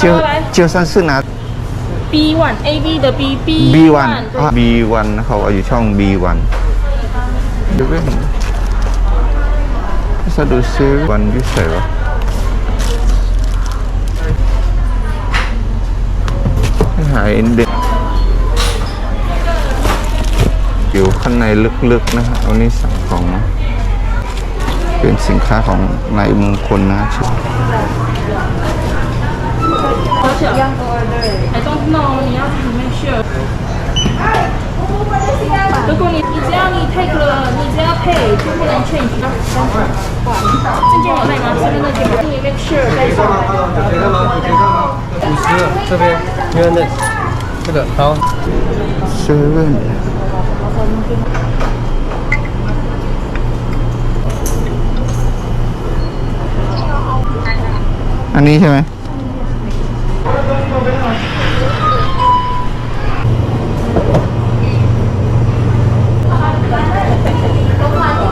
就就算是拿 B1 A B 的 B B B1 อ่ะ B1 นะเขาเอาอยู่ช่อง B1 เดี๋ยวเว้ยสะดุดซื้อวันอยุ่ใส่วะให้หายเด็กอยู่ข้างในลึกๆนะฮะวันนี้สั่งของนะเป็นสินค้าของนายมงคลนะชื่อ I don't know 你要自己 make sure 如果你你只要你 take 了，你只要 pay 就不能 change。证件有带吗？身份证给我，你 make sure 带上来。五十这边，因为那这个好， เซเว่นอันนี้ใช่ไหม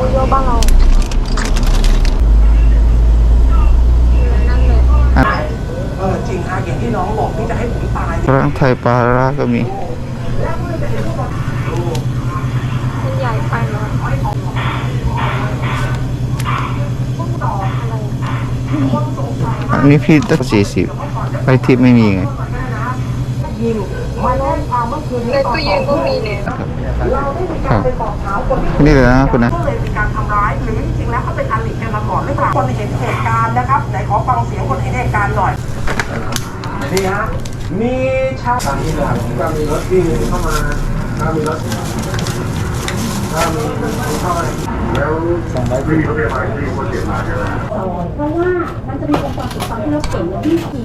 เออจริงฮะอย่างที่น้องบอกที่จะให้ผมตายปลาไทยปลาร้าก็มีใหญ่ไปเหรอันนี้พี่ตั้งสี่สิบไปทิปไม่มีไง ในตู้เย็นก็มีเนี่ยครับนี่เลยนะคุณนะก็เลยมีการทำร้ายหรือจริงๆแล้วเขาเป็นอริกันมาก่อนหรือเปล่าคนเห็นเหตุการณ์นะครับไหนขอฟังเสียงคนเห็นเหตุการณ์หน่อยนี่ฮะมีชาวบ้านที่ว่ามีรถวิ่งเข้ามาถ้ามีรถ ถ้ามีรถเข้ามาแล้วสองร้อยที่เขาเรียกมาที่คนเจ็บมาใช่ไหม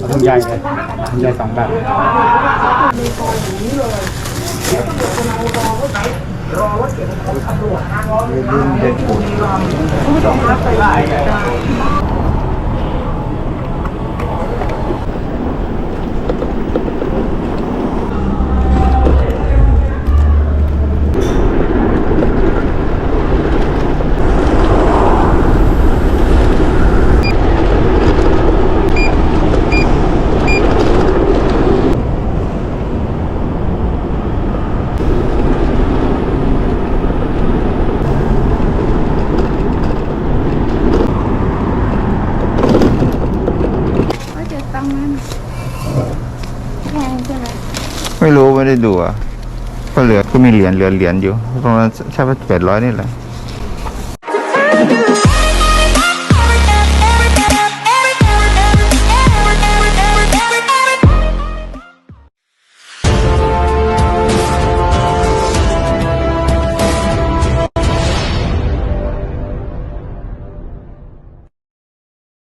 很ใหญ่เลย很ใหญ่สองแบบรอรถเก็บของตำรวจนะคุณผู้ชมครับไป งนั้นแพงใช่ไหมไม่รู้ไม่ได้ดูอะก็เหลือก็มีเหรียญเหลือเหรียญอยู่ตรงนั้นใช่ปะแปดร้อยนี่แหละ